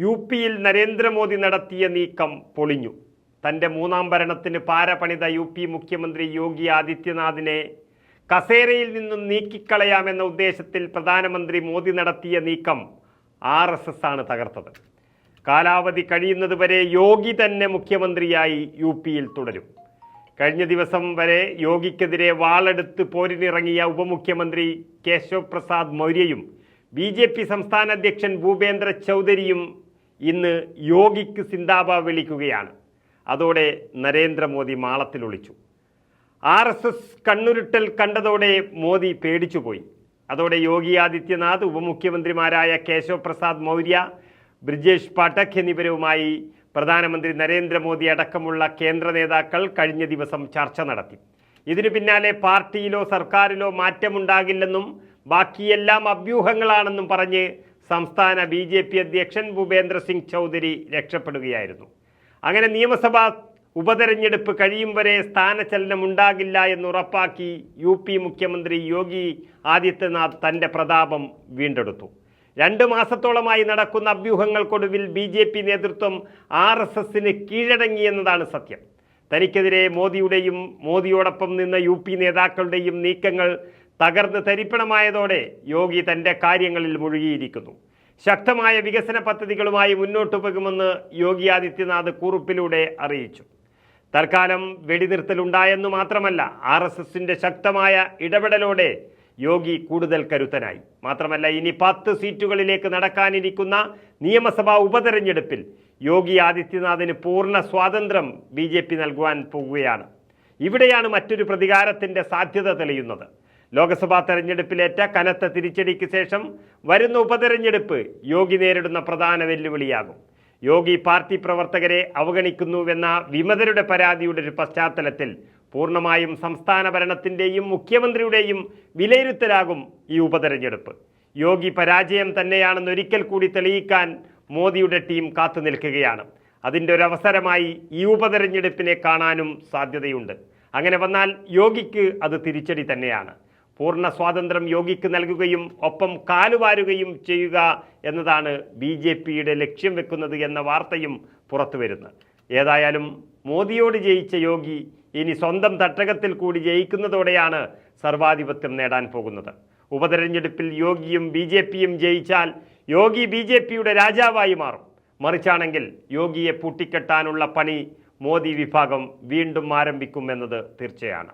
U പിയിൽ നരേന്ദ്രമോദി നടത്തിയ നീക്കം പൊളിഞ്ഞു. തന്റെ മൂന്നാം ഭരണത്തിന് പാരപണിത യു പി മുഖ്യമന്ത്രി യോഗി ആദിത്യനാഥിനെ കസേരയിൽ നിന്നും നീക്കിക്കളയാമെന്ന ഉദ്ദേശത്തിൽ പ്രധാനമന്ത്രി മോദി നടത്തിയ നീക്കം ആർ എസ് എസ് ആണ് തകർത്തത്. കാലാവധി കഴിയുന്നതുവരെ യോഗി തന്നെ മുഖ്യമന്ത്രിയായി യു പിയിൽ തുടരും. കഴിഞ്ഞ ദിവസം വരെ യോഗിക്കെതിരെ വാളെടുത്ത് പോരിനിറങ്ങിയ ഉപമുഖ്യമന്ത്രി കേശവ് പ്രസാദ് മൗര്യയും ബി ജെ പി സംസ്ഥാന അധ്യക്ഷൻ ഭൂപേന്ദ്ര ചൗധരിയും ഇന്ന് യോഗിക്ക് സിന്താബ വിളിക്കുകയാണ്. അതോടെ നരേന്ദ്രമോദി മാളത്തിലൊളിച്ചു ആർ എസ് എസ് കണ്ണുരുട്ടൽ കണ്ടതോടെ മോദി പേടിച്ചുപോയി. അതോടെ യോഗി ആദിത്യനാഥ് ഉപമുഖ്യമന്ത്രിമാരായ കേശവ് പ്രസാദ് മൗര്യ ബ്രിജേഷ് പാഠക് എന്നിവരുമായി പ്രധാനമന്ത്രി നരേന്ദ്രമോദി അടക്കമുള്ള കേന്ദ്ര നേതാക്കൾ കഴിഞ്ഞ ദിവസം ചർച്ച നടത്തി. ഇതിനു പിന്നാലെ പാർട്ടിയിലോ സർക്കാരിലോ മാറ്റമുണ്ടാകില്ലെന്നും ബാക്കിയെല്ലാം അഭ്യൂഹങ്ങളാണെന്നും പറഞ്ഞ് സംസ്ഥാന ബി ജെ പി അധ്യക്ഷൻ ഭൂപേന്ദ്ര സിംഗ് ചൗധരി രക്ഷപ്പെടുകയായിരുന്നു. അങ്ങനെ നിയമസഭാ ഉപതെരഞ്ഞെടുപ്പ് കഴിയും വരെ സ്ഥാനചലനം ഉണ്ടാകില്ല എന്ന് ഉറപ്പാക്കി യു പി മുഖ്യമന്ത്രി യോഗി ആദിത്യനാഥ് തന്റെ പ്രതാപം വീണ്ടെടുത്തു. രണ്ട് മാസത്തോളമായി നടക്കുന്ന അഭ്യൂഹങ്ങൾക്കൊടുവിൽ ബി ജെ പി നേതൃത്വം ആർ എസ് എസിന് കീഴടങ്ങിയെന്നതാണ് സത്യം. തനിക്കെതിരെ മോദിയുടെയും മോദിയോടൊപ്പം നിന്ന യു പി നേതാക്കളുടെയും നീക്കങ്ങൾ തകർന്ന് തരിപ്പണമായതോടെ യോഗി തന്റെ കാര്യങ്ങളിൽ മുഴുകിയിരിക്കുന്നു. ശക്തമായ വികസന പദ്ധതികളുമായി മുന്നോട്ടു പോകുമെന്ന് യോഗി ആദിത്യനാഥ് കുറിപ്പിലൂടെ അറിയിച്ചു. തൽക്കാലം വെടിനിർത്തലുണ്ടായെന്നു മാത്രമല്ല ആർ എസ് എസിന്റെ ശക്തമായ ഇടപെടലോടെ യോഗി കൂടുതൽ കരുത്തനായി. മാത്രമല്ല ഇനി പത്ത് സീറ്റുകളിലേക്ക് നടക്കാനിരിക്കുന്ന നിയമസഭാ ഉപതെരഞ്ഞെടുപ്പിൽ യോഗി ആദിത്യനാഥിന് പൂർണ സ്വാതന്ത്ര്യം ബി ജെ പി നൽകുവാൻ പോകുകയാണ്. ഇവിടെയാണ് മറ്റൊരു പ്രതികാരത്തിന്റെ സാധ്യത തെളിയുന്നത്. ലോക്സഭാ തെരഞ്ഞെടുപ്പിലേറ്റ കനത്ത തിരിച്ചടിക്ക് ശേഷം വരുന്ന ഉപതെരഞ്ഞെടുപ്പ് യോഗി നേരിടുന്ന പ്രധാന വെല്ലുവിളിയാകും. യോഗി പാർട്ടി പ്രവർത്തകരെ അവഗണിക്കുന്നുവെന്ന വിമതരുടെ പരാതിയുടെ ഒരു പശ്ചാത്തലത്തിൽ പൂർണമായും സംസ്ഥാന ഭരണത്തിന്റെയും മുഖ്യമന്ത്രിയുടെയും വിലയിരുത്തലാകും ഈ ഉപതെരഞ്ഞെടുപ്പ്. യോഗി പരാജയം തന്നെയാണെന്ന് ഒരിക്കൽ കൂടി തെളിയിക്കാൻ മോദിയുടെ ടീം കാത്തു നിൽക്കുകയാണ്. അതിന്റെ ഒരു അവസരമായി ഈ ഉപതെരഞ്ഞെടുപ്പിനെ കാണാനും സാധ്യതയുണ്ട്. അങ്ങനെ വന്നാൽ യോഗിക്ക് അത് തിരിച്ചടി തന്നെയാണ്. പൂർണ സ്വാതന്ത്ര്യം യോഗിക്ക് നൽകുകയും ഒപ്പം കാലുവാരുകയും ചെയ്യുക എന്നതാണ് ബി ജെ പിയുടെ ലക്ഷ്യം വെക്കുന്നത് എന്ന വാർത്തയും പുറത്തു വരുന്നത് ഏതായാലും മോദിയോട് ജയിച്ച യോഗി ഇനി സ്വന്തം തട്ടകത്തിൽ കൂടി ജയിക്കുന്നതോടെയാണ് സർവാധിപത്യം നേടാൻ പോകുന്നത്. ഉപതെരഞ്ഞെടുപ്പിൽ യോഗിയും ബി ജെ പിയും ജയിച്ചാൽ യോഗി ബി ജെ പിയുടെ രാജാവായി മാറും. മറിച്ചാണെങ്കിൽ യോഗിയെ പൂട്ടിക്കെട്ടാനുള്ള പണി മോദി വിഭാഗം വീണ്ടും ആരംഭിക്കുമെന്നത് തീർച്ചയാണ്.